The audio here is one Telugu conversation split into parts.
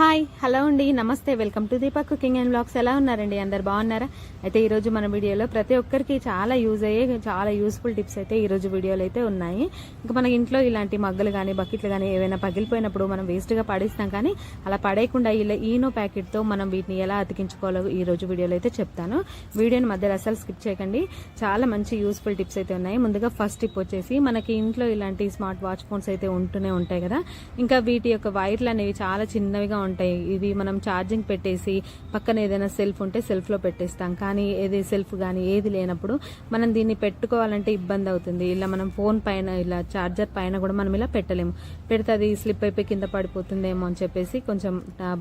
హాయ్ హలో అండి నమస్తే welcome to Deepak cooking and blogs ఎలా ఉన్నారండి? అందరు బాగున్నారా? అయితే ఈరోజు మన వీడియోలో ప్రతి ఒక్కరికి చాలా యూజ్ అయ్యే చాలా యూస్ఫుల్ టిప్స్ అయితే ఈరోజు వీడియోలు అయితే ఉన్నాయి. ఇంకా మన ఇంట్లో ఇలాంటి మగ్గలు కానీ బకెట్లు కానీ ఏవైనా పగిలిపోయినప్పుడు మనం వేస్ట్గా పడేస్తాం కానీ అలా పడేయకుండా ఇలా ఈనో ప్యాకెట్తో మనం వీటిని ఎలా అతికించుకోవాలో ఈ రోజు వీడియోలో అయితే చెప్తాను. వీడియోని మధ్యలో అసలు స్కిప్ చేయకండి. చాలా మంచి యూస్ఫుల్ టిప్స్ అయితే ఉన్నాయి. ముందుగా ఫస్ట్ టిప్ వచ్చేసి మనకి ఇంట్లో ఇలాంటి స్మార్ట్ వాచ్ ఫోన్స్ అయితే ఉంటూనే ఉంటాయి కదా. ఇంకా వీటి యొక్క వైర్లు అనేవి చాలా చిన్నవిగా ఉంటాయి. ఇవి మనం ఛార్జింగ్ పెట్టేసి పక్కన ఏదైనా సెల్ఫ్ ఉంటే సెల్ఫ్లో పెట్టేస్తాం. కానీ ఏది సెల్ఫ్ కానీ ఏది లేనప్పుడు మనం దీన్ని పెట్టుకోవాలంటే ఇబ్బంది అవుతుంది. ఇలా మనం ఫోన్ పైన ఇలా ఛార్జర్ పైన కూడా మనం ఇలా పెట్టలేము. పెడితే అది స్లిప్ అయిపోయి కింద పడిపోతుందేమో అని చెప్పేసి కొంచెం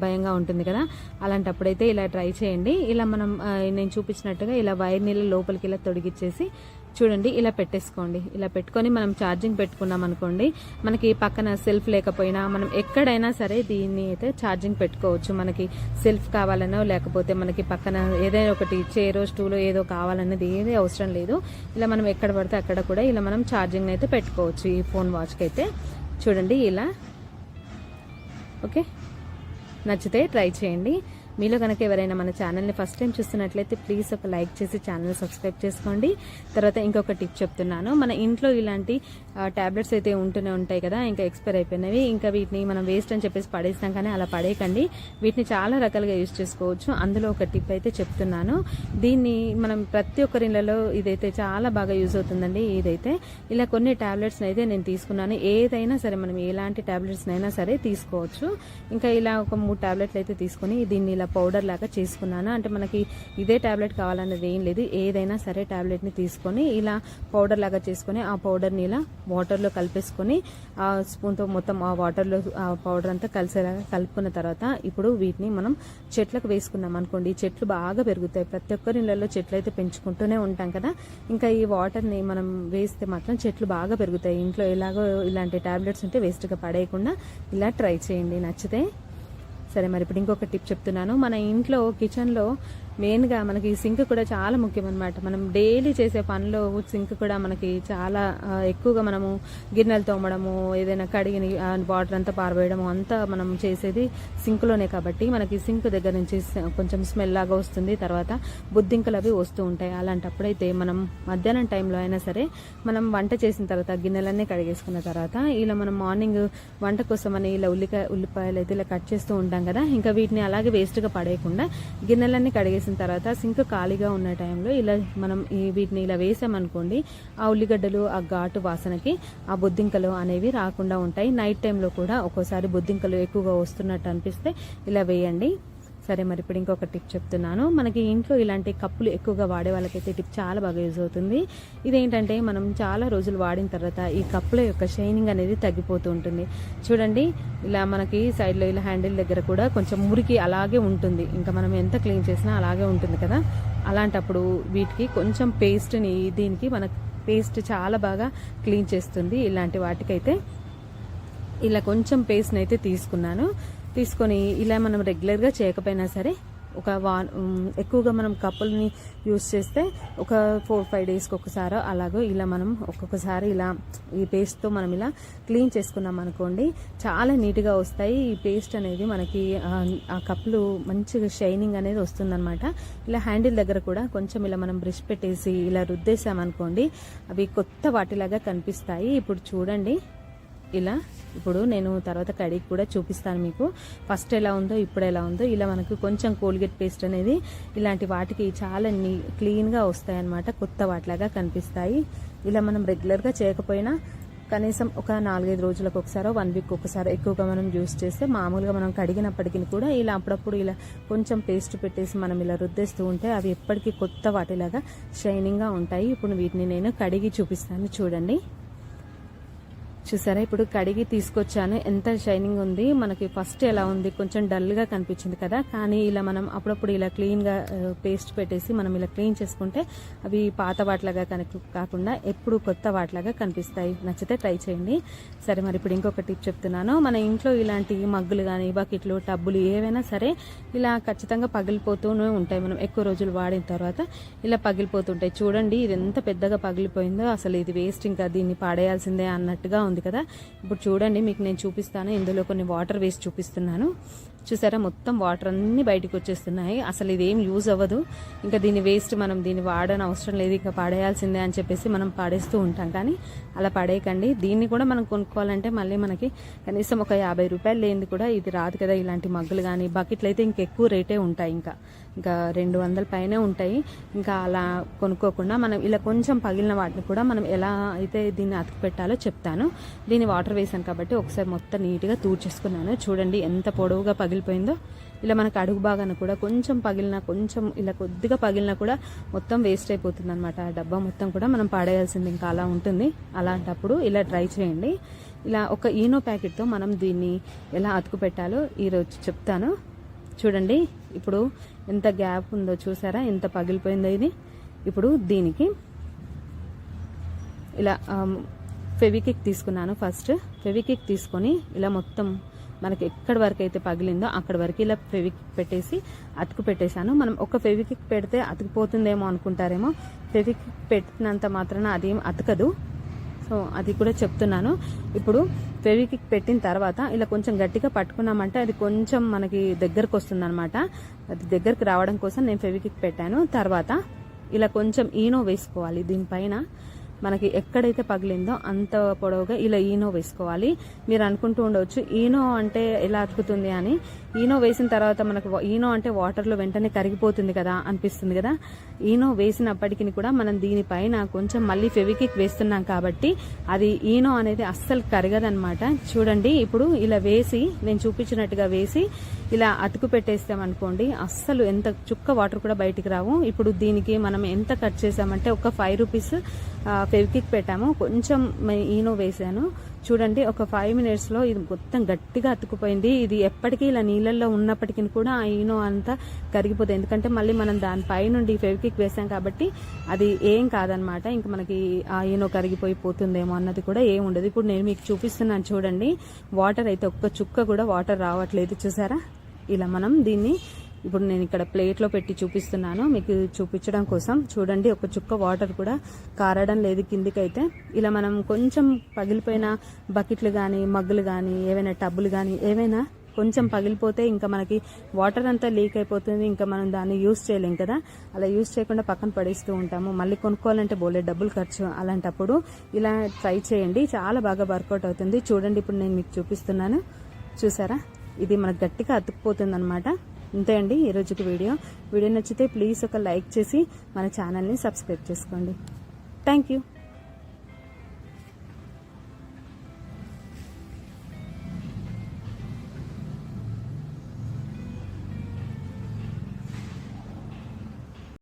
భయంగా ఉంటుంది కదా. అలాంటప్పుడైతే ఇలా ట్రై చేయండి. ఇలా మనం నేను చూపించినట్టుగా ఇలా వైర్ నీళ్ళ లోపలికి ఇలా తొడిగిచ్చేసి చూడండి ఇలా పెట్టేసుకోండి. ఇలా పెట్టుకొని మనం ఛార్జింగ్ పెట్టుకున్నాం అనుకోండి మనకి పక్కన సెల్ఫ్ లేకపోయినా మనం ఎక్కడైనా సరే దీన్ని అయితే ఛార్జింగ్ పెట్టుకోవచ్చు. మనకి సెల్ఫ్ కావాలనో లేకపోతే మనకి పక్కన ఏదైనా ఒకటి చైరో స్టూలో ఏదో కావాలన్నది ఏది అవసరం లేదు. ఇలా మనం ఎక్కడ పడితే అక్కడ కూడా ఇలా మనం ఛార్జింగ్ అయితే పెట్టుకోవచ్చు. ఈ ఫోన్ వాచ్కి అయితే చూడండి ఇలా. ఓకే? నచ్చితే ట్రై చేయండి. మీలో కనుక ఎవరైనా మన ఛానల్ని ఫస్ట్ టైం చూస్తున్నట్లయితే ప్లీజ్ ఒక లైక్ చేసి ఛానల్ సబ్స్క్రైబ్ చేసుకోండి. తర్వాత ఇంకొక టిప్ చెప్తున్నాను. మన ఇంట్లో ఇలాంటి ట్యాబ్లెట్స్ అయితే ఉంటూనే ఉంటాయి కదా ఇంకా ఎక్స్పైర్ అయిపోయినవి. ఇంకా వీటిని మనం వేస్ట్ అని చెప్పేసి పడేసినాం కానీ అలా పడేయకండి. వీటిని చాలా రకాలుగా యూజ్ చేసుకోవచ్చు. అందులో ఒక టిప్ అయితే చెప్తున్నాను. దీన్ని మనం ప్రతి ఒక్కరి ఇళ్ళలో ఇదైతే చాలా బాగా యూజ్ అవుతుందండి ఇదైతే. ఇలా కొన్ని టాబ్లెట్స్ అయితే నేను తీసుకున్నాను. ఏదైనా సరే మనం ఎలాంటి టాబ్లెట్స్ అయినా సరే తీసుకోవచ్చు. ఇంకా ఇలా ఒక మూడు ట్యాబ్లెట్లు అయితే తీసుకొని దీన్ని ఇలా పౌడర్ లాగా చేసుకున్నాను. అంటే మనకి ఇదే టాబ్లెట్ కావాలన్నది ఏం లేదు. ఏదైనా సరే టాబ్లెట్ని తీసుకొని ఇలా పౌడర్ లాగా చేసుకొని ఆ పౌడర్ని ఇలా వాటర్లో కలిపేసుకొని ఆ స్పూన్తో మొత్తం ఆ వాటర్లో ఆ పౌడర్ అంతా కలిసేలాగా కలుపుకున్న తర్వాత ఇప్పుడు వీటిని మనం చెట్లకు వేసుకున్నాం అనుకోండి. చెట్లు బాగా పెరుగుతాయి. ప్రతి ఒక్కరి ఇళ్ళల్లో చెట్లు అయితే పెంచుకుంటూనే ఉంటాం కదా. ఇంకా ఈ వాటర్ని మనం వేస్తే మాత్రం చెట్లు బాగా పెరుగుతాయి. ఇంట్లో ఎలాగో ఇలాంటి టాబ్లెట్స్ ఉంటే వేస్ట్గా పడేయకుండా ఇలా ట్రై చేయండి. నచ్చితే సరే మరి ఇప్పుడు ఇంకొక టిప్ చెప్తున్నాను. మన ఇంట్లో కిచెన్లో మెయిన్గా మనకి సింక్ కూడా చాలా ముఖ్యం అనమాట మనం డైలీ చేసే పనిలో సింక్ కూడా మనకి చాలా ఎక్కువగా మనము గిన్నెలు తోమడము ఏదైనా కడిగిన వాటర్ అంతా పారబోయడము అంతా మనం చేసేది సింక్లోనే కాబట్టి మనకి సింక్ దగ్గర నుంచి కొంచెం స్మెల్ లాగా వస్తుంది. తర్వాత బుద్ధింకలు అవి వస్తూ ఉంటాయి. అలాంటప్పుడైతే మనం మధ్యాహ్నం టైంలో అయినా సరే మనం వంట చేసిన తర్వాత గిన్నెలన్నీ కడిగేసుకున్న తర్వాత ఇలా మనం మార్నింగ్ వంట కోసం అని ఇలా ఉల్లికాయ ఉల్లిపాయలు అయితే ఇలా కట్ చేస్తూ ఉంటాం కదా. ఇంకా వీటిని అలాగే వేస్ట్గా పడేయకుండా గిన్నెలన్నీ కడిగేసిన తర్వాత సింక్ ఖాళీగా ఉన్న టైంలో ఇలా మనం ఈ వీటిని ఇలా వేసామనుకోండి ఆ ఉల్లిగడ్డలు ఆ ఘాటు వాసనకి ఆ బొద్దింకలు అనేవి రాకుండా ఉంటాయి. నైట్ టైంలో కూడా ఒక్కోసారి బొద్దింకలు ఎక్కువగా వస్తున్నట్టు అనిపిస్తే ఇలా వేయండి. సరే మరి ఇప్పుడు ఇంకొక టిప్ చెప్తున్నాను. మనకి ఇంట్లో ఇలాంటి కప్పులు ఎక్కువగా వాడే వాళ్ళకైతే టిప్ చాలా బాగా యూజ్ అవుతుంది. ఇదేంటంటే మనం చాలా రోజులు వాడిన తర్వాత ఈ కప్పుల యొక్క షైనింగ్ అనేది తగ్గిపోతూ ఉంటుంది. చూడండి ఇలా మనకి సైడ్లో ఇలా హ్యాండిల్ దగ్గర కూడా కొంచెం మురికి అలాగే ఉంటుంది. ఇంకా మనం ఎంత క్లీన్ చేసినా అలాగే ఉంటుంది కదా. అలాంటప్పుడు వీటికి కొంచెం పేస్ట్ని దీనికి మన పేస్ట్ చాలా బాగా క్లీన్ చేస్తుంది. ఇలాంటి వాటికైతే ఇలా కొంచెం పేస్ట్ని అయితే తీసుకున్నాను. తీసుకొని ఇలా మనం రెగ్యులర్గా చేయకపోయినా సరే ఒక వా ఎక్కువగా మనం కప్పుల్ని యూస్ చేస్తే ఒక ఫోర్ ఫైవ్ డేస్కి ఒకసారి అలాగో ఇలా మనం ఒక్కొక్కసారి ఇలా ఈ పేస్ట్తో మనం ఇలా క్లీన్ చేసుకున్నాం అనుకోండి చాలా నీట్గా వస్తాయి. ఈ పేస్ట్ అనేది మనకి ఆ, ఆ కప్పులు మంచిగా షైనింగ్ అనేది వస్తుందన్నమాట. ఇలా హ్యాండిల్ దగ్గర కూడా కొంచెం ఇలా మనం బ్రష్ పెట్టేసి ఇలా రుద్దేసామనుకోండి అవి కొత్త వాటిలాగా కనిపిస్తాయి. ఇప్పుడు చూడండి. ఇలా ఇప్పుడు నేను తర్వాత కడిగి కూడా చూపిస్తాను మీకు. ఫస్ట్ ఎలా ఉందో ఇప్పుడు ఎలా ఉందో. ఇలా మనకు కొంచెం కోల్గేట్ పేస్ట్ అనేది ఇలాంటి వాటికి చాలా నీ క్లీన్గా వస్తాయి అన్నమాట కొత్త వాటిలాగా కనిపిస్తాయి. ఇలా మనం రెగ్యులర్గా చేయకపోయినా కనీసం ఒక నాలుగైదు రోజులకు ఒకసారి వన్ వీక్ ఒకసారి ఎక్కువగా మనం యూస్ చేస్తే మామూలుగా మనం కడిగినప్పటికీ కూడా ఇలా అప్పుడప్పుడు ఇలా కొంచెం పేస్ట్ పెట్టేసి మనం ఇలా రుద్దేస్తూ ఉంటే అవి ఎప్పటికీ కొత్త వాటిలాగా షైనింగ్గా ఉంటాయి. ఇప్పుడు వీటిని నేను కడిగి చూపిస్తాను. చూడండి. చూసారా? ఇప్పుడు కడిగి తీసుకొచ్చాను. ఎంత షైనింగ్ ఉంది. మనకి ఫస్ట్ ఎలా ఉంది? కొంచెం డల్గా కనిపించింది కదా. కానీ ఇలా మనం అప్పుడప్పుడు ఇలా క్లీన్గా పేస్ట్ పెట్టేసి మనం ఇలా క్లీన్ చేసుకుంటే అవి పాత వాటిలాగా కనుక కాకుండా ఎప్పుడు కొత్త వాటిలాగా కనిపిస్తాయి. నచ్చితే ట్రై చేయండి. సరే మరి ఇప్పుడు ఇంకొక టిప్ చెప్తున్నాను. మన ఇంట్లో ఇలాంటి మగ్గులు కానీ బకెట్లు టబ్బులు ఏవైనా సరే ఇలా ఖచ్చితంగా పగిలిపోతూనే ఉంటాయి. మనం ఎక్కువ రోజులు వాడిన తర్వాత ఇలా పగిలిపోతుంటాయి. చూడండి ఇది ఎంత పెద్దగా పగిలిపోయిందో. అసలు ఇది వేస్ట్ ఇంకా దీన్ని పాడేయాల్సిందే అన్నట్టుగా ఉంది. కదా. ఇప్పుడు చూడండి మీకు నేను చూపిస్తాను. ఇందులో కొన్ని వాటర్ వేసి చూపిస్తున్నాను. చూసారా? మొత్తం వాటర్ అన్నీ బయటకు వచ్చేస్తున్నాయి. అసలు ఇదేం యూజ్ అవ్వదు. ఇంకా దీని వేస్ట్ మనం దీన్ని వాడని అవసరం లేదు. ఇంకా పడేయాల్సిందే అని చెప్పేసి మనం పడేస్తూ ఉంటాం. కానీ అలా పడేయకండి. దీన్ని కూడా మనం కొనుక్కోవాలంటే మళ్ళీ మనకి కనీసం ఒక యాభై రూపాయలు లేనిది కూడా ఇది రాదు కదా. ఇలాంటి మగ్గులు కానీ బకెట్లు అయితే ఇంకెక్కువ రేటే ఉంటాయి ఇంకా. ఇంకా రెండు వందల పైనే ఉంటాయి. ఇంకా అలా కొనుక్కోకుండా మనం ఇలా కొంచెం పగిలిన వాటిని కూడా మనం ఎలా అయితే దీన్ని అతికి పెట్టాలో చెప్తాను. దీన్ని వాటర్ వేసాను కాబట్టి ఒకసారి మొత్తం నీట్గా తూర్చేసుకున్నాను. చూడండి ఎంత పొడవుగా పగిలిపోయిందో ఇలా మనకు అడుగు భాగాన కూడా కొంచెం పగిలినా కొంచెం ఇలా కొద్దిగా పగిలినా కూడా మొత్తం వేస్ట్ అయిపోతుంది అనమాట ఆ డబ్బా మొత్తం కూడా మనం పాడేయాల్సింది ఇంకా అలా ఉంటుంది. అలాంటప్పుడు ఇలా ట్రై చేయండి. ఇలా ఒక ఈనో ప్యాకెట్తో మనం దీన్ని ఎలా అతుకు పెట్టాలో ఈరోజు చెప్తాను. చూడండి ఇప్పుడు ఎంత గ్యాప్ ఉందో చూసారా? ఎంత పగిలిపోయిందో ఇది. ఇప్పుడు దీనికి ఇలా ఫెవికిక్ తీసుకున్నాను ఫస్ట్. ఫెవికిక్ తీసుకొని ఇలా మొత్తం మనకి ఎక్కడి వరకు అయితే పగిలిందో అక్కడి వరకు ఇలా ఫెవిక్ పెట్టేసి అతుకు పెట్టేశాను. మనం ఒక ఫెవికిక్ పెడితే అతుకుపోతుందేమో అనుకుంటారేమో. ఫెవిక్ పెట్టినంత మాత్రాన అదేం అతకదు. సో అది కూడా చెప్తున్నాను. ఇప్పుడు ఫెవికిక్ పెట్టిన తర్వాత ఇలా కొంచెం గట్టిగా పట్టుకున్నామంటే అది కొంచెం మనకి దగ్గరకు వస్తుంది అనమాట అది దగ్గరకు రావడం కోసం నేను ఫెవికిక్ పెట్టాను. తర్వాత ఇలా కొంచెం ఈనో వేసుకోవాలి దీనిపైన. మనకి ఎక్కడైతే పగిలిందో అంత పొడవుగా ఇలా ఈనో వేసుకోవాలి. మీరు అనుకుంటూ ఉండవచ్చు ఈనో అంటే ఎలా అతుకుతుంది అని. ఈనో వేసిన తర్వాత మనకు ఈనో అంటే వాటర్లో వెంటనే కరిగిపోతుంది కదా అనిపిస్తుంది కదా. ఈనో వేసినప్పటికీ కూడా మనం దీనిపైన కొంచెం మళ్ళీ ఫెవికిక్ వేస్తున్నాం కాబట్టి అది ఈనో అనేది అస్సలు కరగదనమాట చూడండి ఇప్పుడు ఇలా వేసి నేను చూపించినట్టుగా వేసి ఇలా అతుకు పెట్టేస్తాం అనుకోండి అస్సలు ఎంత చుక్క వాటర్ కూడా బయటికి రావు. ఇప్పుడు దీనికి మనం ఎంత కట్ చేసామంటే ఒక ఫైవ్ రూపీస్ ఫెవికిక్ పెట్టాము. కొంచెం ఈనో వేసాను చూడండి ఒక ఫైవ్ మినిట్స్లో ఇది మొత్తం గట్టిగా అతుకుపోయింది ఇది ఎప్పటికీ ఇలా నీళ్ళల్లో ఉన్నప్పటికీ కూడా ఆ ఈనో అంతా కరిగిపోతుంది ఎందుకంటే మళ్ళీ మనం దానిపై నుండి ఫెవికిక్ వేసాం కాబట్టి అది ఏం కాదనమాట. ఇంకా మనకి ఆ ఈనో కరిగిపోయి పోతుందేమో అన్నది కూడా ఏం ఉండదు. ఇప్పుడు నేను మీకు చూపిస్తున్నాను చూడండి. వాటర్ అయితే ఒక్క చుక్క కూడా వాటర్ రావట్లేదు. చూసారా? ఇలా మనం దీన్ని ఇప్పుడు నేను ఇక్కడ ప్లేట్లో పెట్టి చూపిస్తున్నాను. మీకు చూపించడం కోసం. చూడండి ఒక చుక్క వాటర్ కూడా కారడం లేదు కిందికైతే. ఇలా మనం కొంచెం పగిలిపోయిన బకెట్లు కానీ మగ్గులు కానీ ఏవైనా టబ్బులు కానీ ఏవైనా కొంచెం పగిలిపోతే ఇంకా మనకి వాటర్ అంతా లీక్ అయిపోతుంది. ఇంకా మనం దాన్ని యూస్ చేయలేం కదా. అలా యూస్ చేయకుండా పక్కన పడేస్తూ ఉంటాము. మళ్ళీ కొనుక్కోవాలంటే బోలే డబ్బులు ఖర్చు అలాంటప్పుడు ఇలా ట్రై చేయండి. చాలా బాగా వర్కౌట్ అవుతుంది. చూడండి ఇప్పుడు నేను మీకు చూపిస్తున్నాను. చూసారా? ఇది మనకు గట్టిగా అతుక్కుపోతుంది అనమాట అంతే అండి ఈ రోజుకి వీడియో. వీడియో నచ్చితే ప్లీజ్ ఒక లైక్ చేసి మన ఛానల్ని సబ్స్క్రైబ్ చేసుకోండి. Thank you.